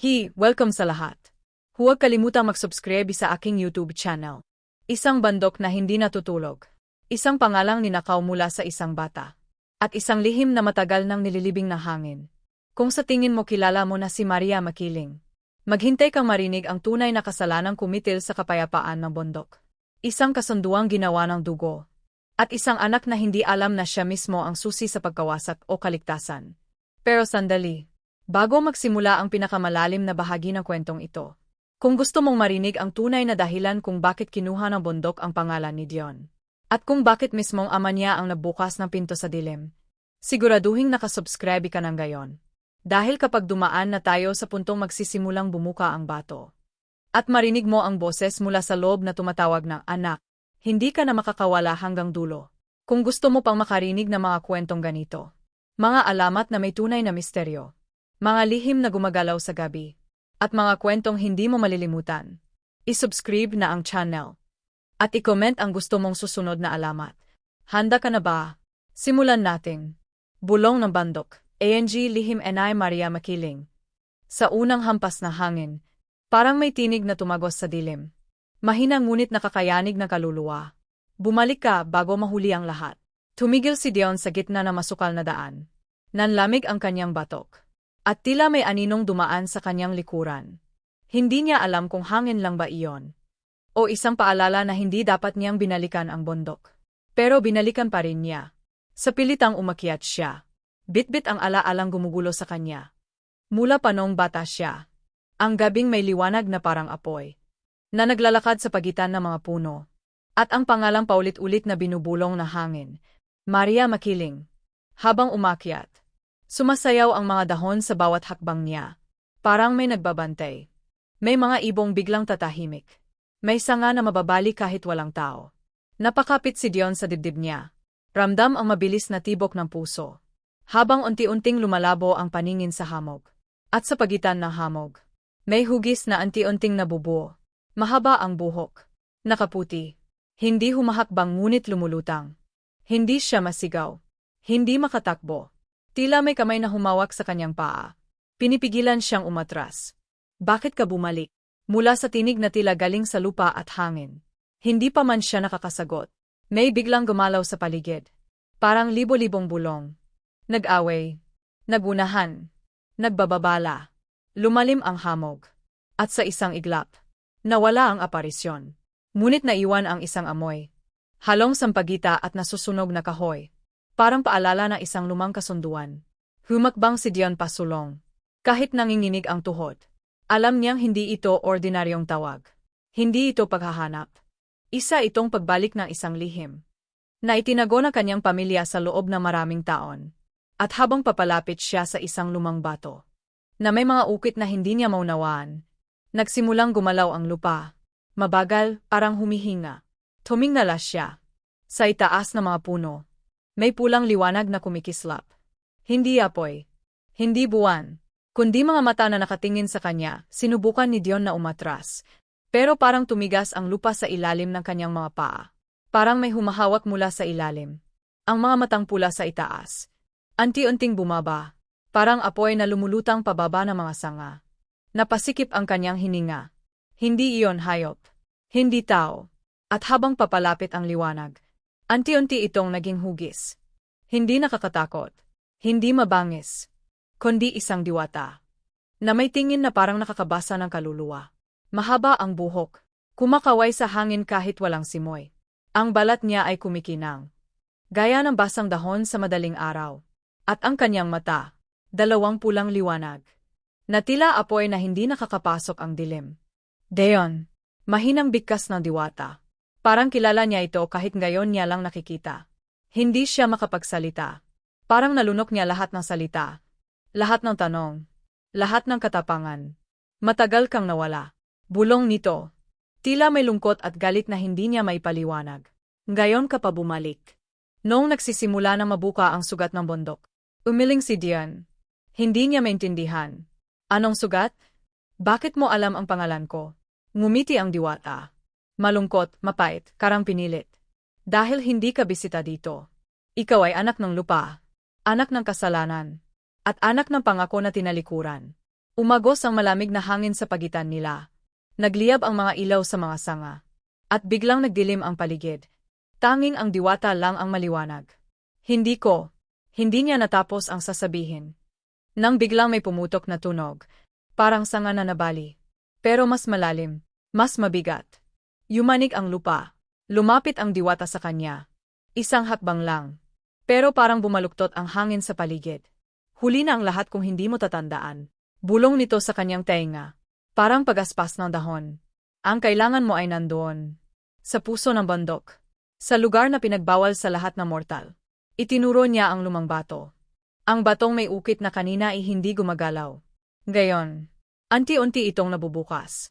Hi, welcome sa lahat. Huwag kalimutang mag-subscribe sa aking YouTube channel. Isang bandok na hindi natutulog. Isang pangalang ninakaw mula sa isang bata. At isang lihim na matagal nang nililibing na hangin. Kung sa tingin mo kilala mo na si Maria Makiling, maghintay kang marinig ang tunay na kasalanang kumitil sa kapayapaan ng bundok. Isang kasunduang ginawa ng dugo. At isang anak na hindi alam na siya mismo ang susi sa pagkawasak o kaligtasan. Pero sandali, Bago magsimula ang pinakamalalim na bahagi ng kwentong ito, kung gusto mong marinig ang tunay na dahilan kung bakit kinuha ng bundok ang pangalan ni Dion, at kung bakit mismong ama niya ang nabukas ng pinto sa dilim, siguraduhin nakasubscribe ka ng gayon. Dahil kapag dumaan na tayo sa puntong magsisimulang bumuka ang bato, at marinig mo ang boses mula sa loob na tumatawag ng anak, hindi ka na makakawala hanggang dulo. Kung gusto mo pang makarinig ng mga kwentong ganito, mga alamat na may tunay na misteryo, mga lihim na gumagalaw sa gabi, at mga kwentong hindi mo malilimutan. I-subscribe na ang channel. At i-comment ang gusto mong susunod na alamat. Handa ka na ba? Simulan natin. Bulong ng Bandok, ANG Lihim Enay Maria Makiling. Sa unang hampas na hangin, parang may tinig na tumagos sa dilim. Mahina ngunit nakakayanig na kaluluwa. Bumalik ka bago mahuli ang lahat. Tumigil si Dion sa gitna na masukal na daan. Nanlamig ang kanyang batok. At tila may aninong dumaan sa kanyang likuran. Hindi niya alam kung hangin lang ba iyon. O isang paalala na hindi dapat niyang binalikan ang bundok. Pero binalikan pa rin niya. Sa pilitang umakyat siya. Bitbit ang alaalang gumugulo sa kanya. Mula pa noong bata siya. Ang gabing may liwanag na parang apoy. Na naglalakad sa pagitan ng mga puno. At ang pangalang paulit-ulit na binubulong na hangin. Maria Makiling. Habang umakyat, Sumasayaw ang mga dahon sa bawat hakbang niya. Parang may nagbabantay. May mga ibong biglang tatahimik. May sanga na mababali kahit walang tao. Napakapit si Dion sa dibdib niya. Ramdam ang mabilis na tibok ng puso. Habang unti-unting lumalabo ang paningin sa hamog. At sa pagitan ng hamog, may hugis na unti-unting nabubuo. Mahaba ang buhok. Nakaputi. Hindi humahakbang ngunit lumulutang. Hindi siya masigaw. Hindi makatakbo. Tila may kamay na humawak sa kanyang paa. Pinipigilan siyang umatras. Bakit ka bumalik? Mula sa tinig na tila galing sa lupa at hangin. Hindi pa man siya nakakasagot. May biglang gumalaw sa paligid. Parang libo-libong bulong. Nag-away. Nagunahan. Nagbababala. Lumalim ang hamog. At sa isang iglap, nawala ang aparisyon. Ngunit naiwan ang isang amoy. Halong sampagita at nasusunog na kahoy. Parang paalala ng isang lumang kasunduan. Humakbang si Dion pasulong. Kahit nanginginig ang tuhod. Alam niyang hindi ito ordinaryong tawag. Hindi ito paghahanap. Isa itong pagbalik ng isang lihim. Na itinago ng kanyang pamilya sa loob ng maraming taon. At habang papalapit siya sa isang lumang bato. Na may mga ukit na hindi niya maunawaan. Nagsimulang gumalaw ang lupa. Mabagal, parang humihinga. Tumingala siya. Sa itaas ng mga puno, may pulang liwanag na kumikislap. Hindi apoy. Hindi buwan. Kundi mga mata na nakatingin sa kanya, sinubukan ni Dion na umatras. Pero parang tumigas ang lupa sa ilalim ng kanyang mga paa. Parang may humahawak mula sa ilalim. Ang mga matang pula sa itaas. Anti-unting bumaba. Parang apoy na lumulutang pababa ng mga sanga. Napasikip ang kanyang hininga. Hindi iyon hayop. Hindi tao. At habang papalapit ang liwanag, Anti-unti itong naging hugis. Hindi nakakatakot. Hindi mabangis. Kundi isang diwata. Na may tingin na parang nakakabasa ng kaluluwa. Mahaba ang buhok. Kumakaway sa hangin kahit walang simoy. Ang balat niya ay kumikinang. Gaya ng basang dahon sa madaling araw. At ang kanyang mata, dalawang pulang liwanag. Na tila apoy na hindi nakakapasok ang dilim. Deon, mahinang bigkas ng diwata. Parang kilala niya ito kahit ngayon niya lang nakikita. Hindi siya makapagsalita. Parang nalunok niya lahat ng salita. Lahat ng tanong. Lahat ng katapangan. Matagal kang nawala. Bulong nito. Tila may lungkot at galit na hindi niya maipaliwanag. Ngayon ka pa bumalik. Noong nagsisimula na mabuka ang sugat ng bundok. Umiling si Dian. Hindi niya maintindihan. Anong sugat? Bakit mo alam ang pangalan ko? Ngumiti ang diwata malungkot, mapait, karang pinilit. Dahil hindi ka bisita dito. Ikaw ay anak ng lupa, anak ng kasalanan, at anak ng pangako na tinalikuran. Umagos ang malamig na hangin sa pagitan nila. Nagliyab ang mga ilaw sa mga sanga. At biglang nagdilim ang paligid. Tanging ang diwata lang ang maliwanag. Hindi ko. Hindi niya natapos ang sasabihin. Nang biglang may pumutok na tunog. Parang sanga na nabali. Pero mas malalim. Mas mabigat. Yumanig ang lupa. Lumapit ang diwata sa kanya. Isang hakbang lang. Pero parang bumaluktot ang hangin sa paligid. Huli na ang lahat kung hindi mo tatandaan. Bulong nito sa kanyang tenga. Parang pagaspas ng dahon. Ang kailangan mo ay nandoon. Sa puso ng bandok. Sa lugar na pinagbawal sa lahat ng mortal. Itinuro niya ang lumang bato. Ang batong may ukit na kanina ay hindi gumagalaw. Gayon, anti-unti itong nabubukas.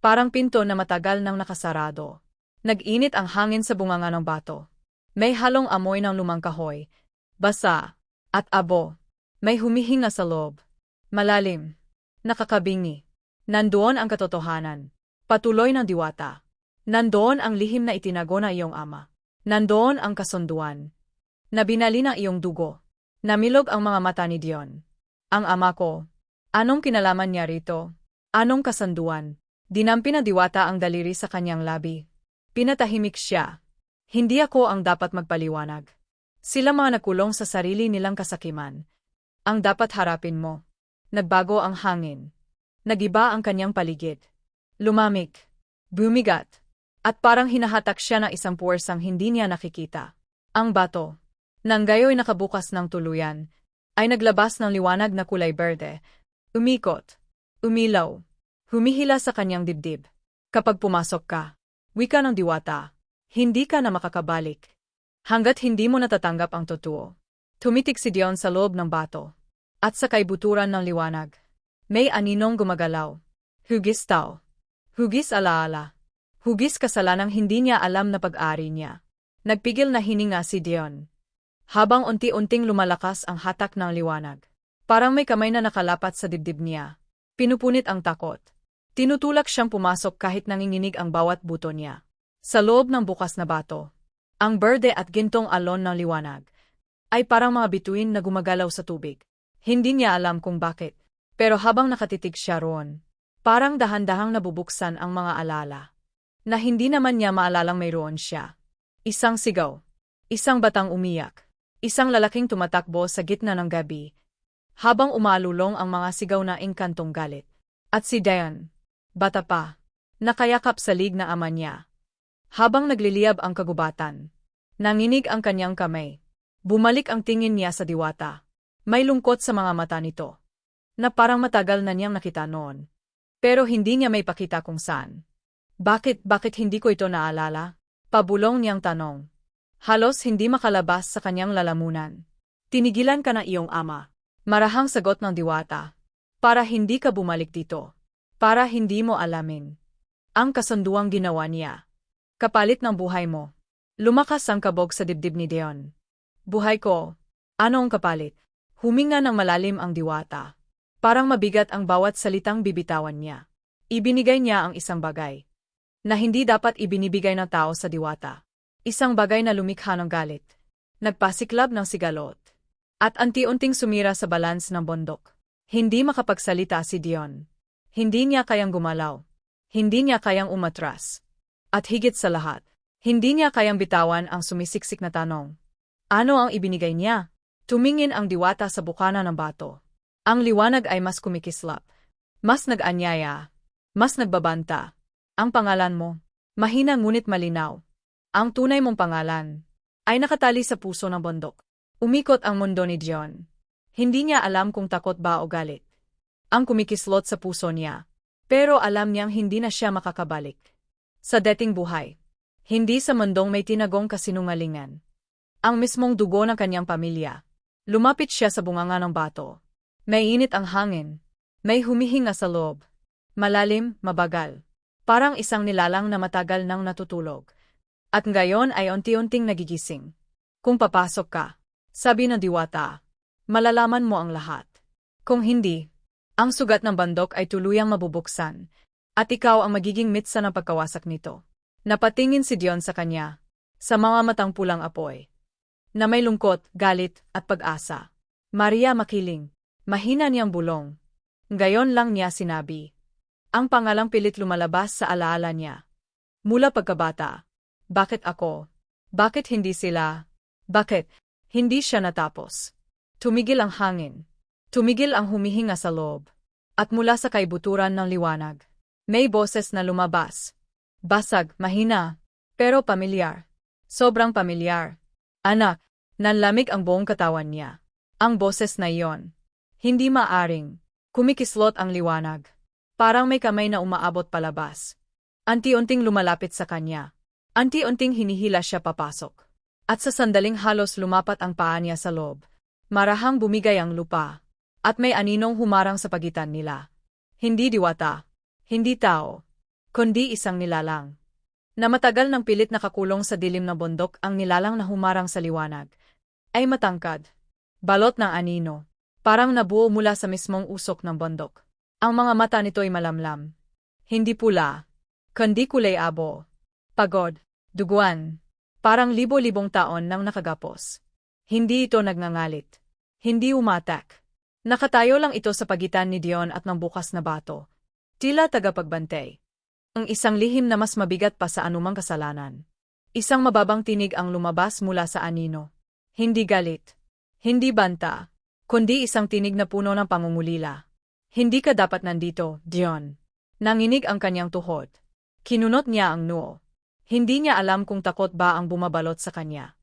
Parang pinto na matagal nang nakasarado. Nag-init ang hangin sa bunganga ng bato. May halong amoy ng lumang kahoy, basa, at abo. May humihinga sa loob. Malalim. Nakakabingi. Nandoon ang katotohanan. Patuloy ng diwata. Nandoon ang lihim na itinago na iyong ama. Nandoon ang kasunduan. Nabinali ng iyong dugo. Namilog ang mga mata ni Dion. Ang ama ko. Anong kinalaman niya rito? Anong kasanduan? Dinampi na diwata ang daliri sa kanyang labi. Pinatahimik siya. Hindi ako ang dapat magpaliwanag. Sila mga nakulong sa sarili nilang kasakiman. Ang dapat harapin mo. Nagbago ang hangin. Nagiba ang kanyang paligid. Lumamig. Bumigat. At parang hinahatak siya ng isang puwersang hindi niya nakikita. Ang bato. Nang gayo'y nakabukas ng tuluyan, ay naglabas ng liwanag na kulay berde. Umikot. Umilaw. Humihila sa kanyang dibdib. Kapag pumasok ka, wika ng diwata, hindi ka na makakabalik. Hanggat hindi mo natatanggap ang totoo. Tumitik si Dion sa loob ng bato. At sa kaibuturan ng liwanag. May aninong gumagalaw. Hugis tao. Hugis alaala. Hugis kasalanang hindi niya alam na pag-ari niya. Nagpigil na hininga si Dion. Habang unti-unting lumalakas ang hatak ng liwanag. Parang may kamay na nakalapat sa dibdib niya. Pinupunit ang takot. Tinutulak siyang pumasok kahit nanginginig ang bawat buto niya. Sa loob ng bukas na bato, ang berde at gintong alon ng liwanag ay parang mga bituin na gumagalaw sa tubig. Hindi niya alam kung bakit, pero habang nakatitig siya roon, parang dahan-dahang nabubuksan ang mga alala. Na hindi naman niya maalalang mayroon siya. Isang sigaw, isang batang umiyak, isang lalaking tumatakbo sa gitna ng gabi, habang umalulong ang mga sigaw na engkantong galit. At si Diane, bata pa, nakayakap sa lig na ama niya. Habang nagliliyab ang kagubatan, nanginig ang kanyang kamay. Bumalik ang tingin niya sa diwata. May lungkot sa mga mata nito. Na parang matagal na niyang nakita noon. Pero hindi niya may pakita kung saan. Bakit, bakit hindi ko ito naalala? Pabulong niyang tanong. Halos hindi makalabas sa kanyang lalamunan. Tinigilan ka na iyong ama. Marahang sagot ng diwata. Para hindi ka bumalik dito. Para hindi mo alamin. Ang kasunduang ginawa niya. Kapalit ng buhay mo. Lumakas ang kabog sa dibdib ni Deon. Buhay ko. Ano ang kapalit? Huminga ng malalim ang diwata. Parang mabigat ang bawat salitang bibitawan niya. Ibinigay niya ang isang bagay. Na hindi dapat ibinibigay ng tao sa diwata. Isang bagay na lumikha ng galit. Nagpasiklab ng sigalot. At anti-unting sumira sa balans ng bondok. Hindi makapagsalita si Dion. Hindi niya kayang gumalaw. Hindi niya kayang umatras. At higit sa lahat, hindi niya kayang bitawan ang sumisiksik na tanong. Ano ang ibinigay niya? Tumingin ang diwata sa bukana ng bato. Ang liwanag ay mas kumikislap. Mas nag-anyaya. Mas nagbabanta. Ang pangalan mo, mahina ngunit malinaw. Ang tunay mong pangalan, ay nakatali sa puso ng bundok. Umikot ang mundo ni John. Hindi niya alam kung takot ba o galit. Ang kumikislot sa puso niya. Pero alam niyang hindi na siya makakabalik. Sa dating buhay. Hindi sa mundong may tinagong kasinungalingan. Ang mismong dugo ng kanyang pamilya. Lumapit siya sa bunganga ng bato. May init ang hangin. May humihinga sa loob. Malalim, mabagal. Parang isang nilalang na matagal nang natutulog. At ngayon ay unti-unting nagigising. Kung papasok ka, sabi ng diwata, malalaman mo ang lahat. Kung hindi, ang sugat ng bandok ay tuluyang mabubuksan at ikaw ang magiging mitsa ng pagkawasak nito. Napatingin si Dion sa kanya, sa mga matang pulang apoy. Na may lungkot, galit, at pag-asa. Maria makiling. Mahina niyang bulong. Gayon lang niya sinabi. Ang pangalang pilit lumalabas sa alaala niya. Mula pagkabata. Bakit ako? Bakit hindi sila? Bakit? Hindi siya natapos. Tumigil ang hangin. Tumigil ang humihinga sa loob. At mula sa kaibuturan ng liwanag. May boses na lumabas. Basag, mahina. Pero pamilyar. Sobrang pamilyar. Anak, nanlamig ang buong katawan niya. Ang boses na iyon. Hindi maaring. Kumikislot ang liwanag. Parang may kamay na umaabot palabas. Anti-unting lumalapit sa kanya. Anti-unting hinihila siya papasok. At sa sandaling halos lumapat ang paa niya sa loob. Marahang bumigay ang lupa. At may aninong humarang sa pagitan nila. Hindi diwata. Hindi tao. Kundi isang nilalang. Na matagal ng pilit nakakulong sa dilim na bundok ang nilalang na humarang sa liwanag. Ay matangkad. Balot ng anino. Parang nabuo mula sa mismong usok ng bundok. Ang mga mata nito'y malamlam. Hindi pula. Kundi kulay abo. Pagod. Duguan. Parang libo-libong taon nang nakagapos. Hindi ito nagngangalit. Hindi umatak. Nakatayo lang ito sa pagitan ni Dion at ng bukas na bato. Tila tagapagbantay. Ang isang lihim na mas mabigat pa sa anumang kasalanan. Isang mababang tinig ang lumabas mula sa anino. Hindi galit. Hindi banta kundi isang tinig na puno ng pangungulila. Hindi ka dapat nandito, Dion. Nanginig ang kanyang tuhod. Kinunot niya ang noo. Hindi niya alam kung takot ba ang bumabalot sa kanya.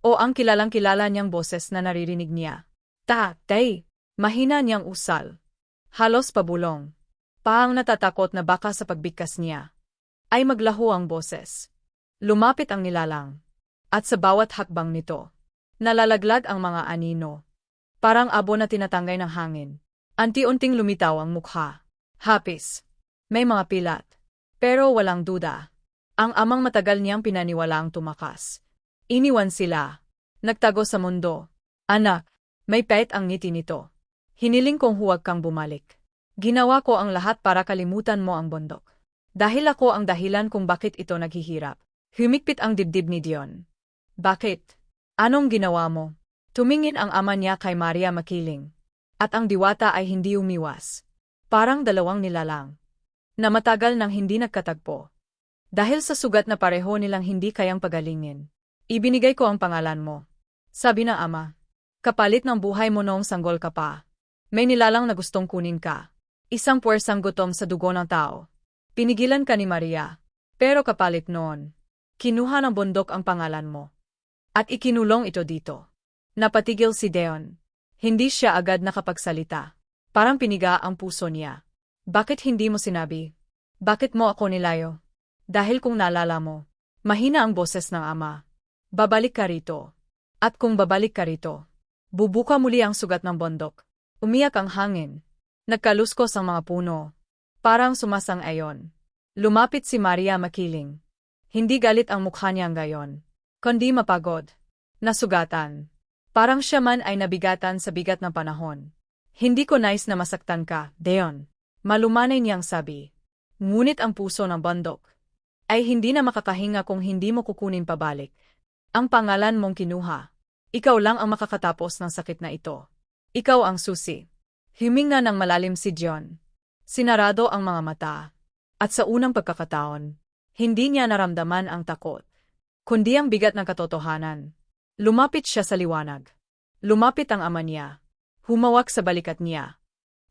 O ang kilalang kilala niyang boses na naririnig niya. Ta, tay, mahina niyang usal. Halos pabulong. Paang natatakot na baka sa pagbigkas niya. Ay maglaho ang boses. Lumapit ang nilalang. At sa bawat hakbang nito, nalalaglag ang mga anino. Parang abo na tinatanggay ng hangin. Anti-unting lumitaw ang mukha. Hapis. May mga pilat. Pero walang duda. Ang amang matagal niyang pinaniwalaang tumakas. Iniwan sila. Nagtago sa mundo. Anak, may pait ang ngiti nito. Hiniling kong huwag kang bumalik. Ginawa ko ang lahat para kalimutan mo ang bundok. Dahil ako ang dahilan kung bakit ito naghihirap. Humikpit ang dibdib ni Dion. Bakit? Anong ginawa mo? Tumingin ang ama niya kay Maria Makiling. At ang diwata ay hindi umiwas. Parang dalawang nilalang. Na matagal nang hindi nagkatagpo. Dahil sa sugat na pareho nilang hindi kayang pagalingin. Ibinigay ko ang pangalan mo. Sabi ng ama. Kapalit ng buhay mo noong sanggol ka pa. May nilalang na gustong kunin ka. Isang puwersang gutom sa dugo ng tao. Pinigilan ka ni Maria. Pero kapalit noon. Kinuha ng bundok ang pangalan mo. At ikinulong ito dito. Napatigil si Deon. Hindi siya agad nakapagsalita. Parang piniga ang puso niya. Bakit hindi mo sinabi? Bakit mo ako nilayo? Dahil kung naalala mo, mahina ang boses ng ama. Babalik ka rito. At kung babalik ka rito, bubuka muli ang sugat ng bondok. Umiyak ang hangin. Nagkaluskos ang mga puno. Parang sumasang ayon. Lumapit si Maria makiling. Hindi galit ang mukha niyang gayon. Kundi mapagod. Nasugatan. Parang siya man ay nabigatan sa bigat ng panahon. Hindi ko nais na masaktan ka, Deon. Malumanay niyang sabi. Ngunit ang puso ng bandok ay hindi na makakahinga kung hindi mo kukunin pabalik. Ang pangalan mong kinuha. Ikaw lang ang makakatapos ng sakit na ito. Ikaw ang susi. Himinga ng malalim si John. Sinarado ang mga mata. At sa unang pagkakataon, hindi niya naramdaman ang takot, kundi ang bigat ng katotohanan. Lumapit siya sa liwanag. Lumapit ang ama niya. Humawak sa balikat niya.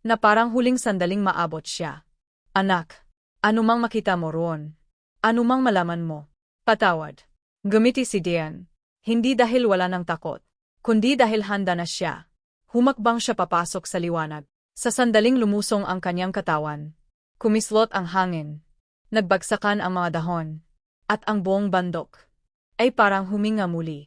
Na parang huling sandaling maabot siya. Anak, anumang makita mo roon. Anumang malaman mo. Patawad. Gumiti si Dian. Hindi dahil wala ng takot. Kundi dahil handa na siya. Humakbang siya papasok sa liwanag. Sa sandaling lumusong ang kanyang katawan. Kumislot ang hangin. Nagbagsakan ang mga dahon. At ang buong bandok. Ay parang huminga muli.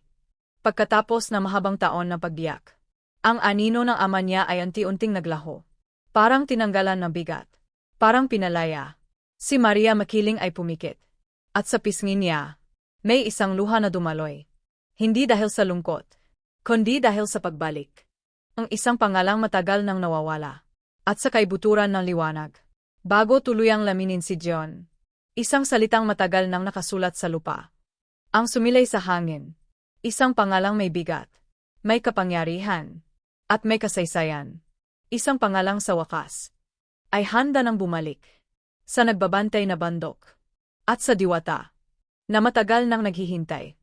Pagkatapos na mahabang taon na pagbiyak, ang anino ng ama niya ay unti-unting naglaho. Parang tinanggalan ng bigat. Parang pinalaya. Si Maria makiling ay pumikit. At sa pisngi niya, may isang luha na dumaloy. Hindi dahil sa lungkot, kundi dahil sa pagbalik. Ang isang pangalang matagal nang nawawala. At sa kaibuturan ng liwanag. Bago tuluyang laminin si John. Isang salitang matagal nang nakasulat sa lupa. Ang sumilay sa hangin Isang pangalang may bigat, may kapangyarihan, at may kasaysayan. Isang pangalang sa wakas, ay handa nang bumalik. Sa nagbabantay na bandok. At sa diwata. Na matagal nang naghihintay.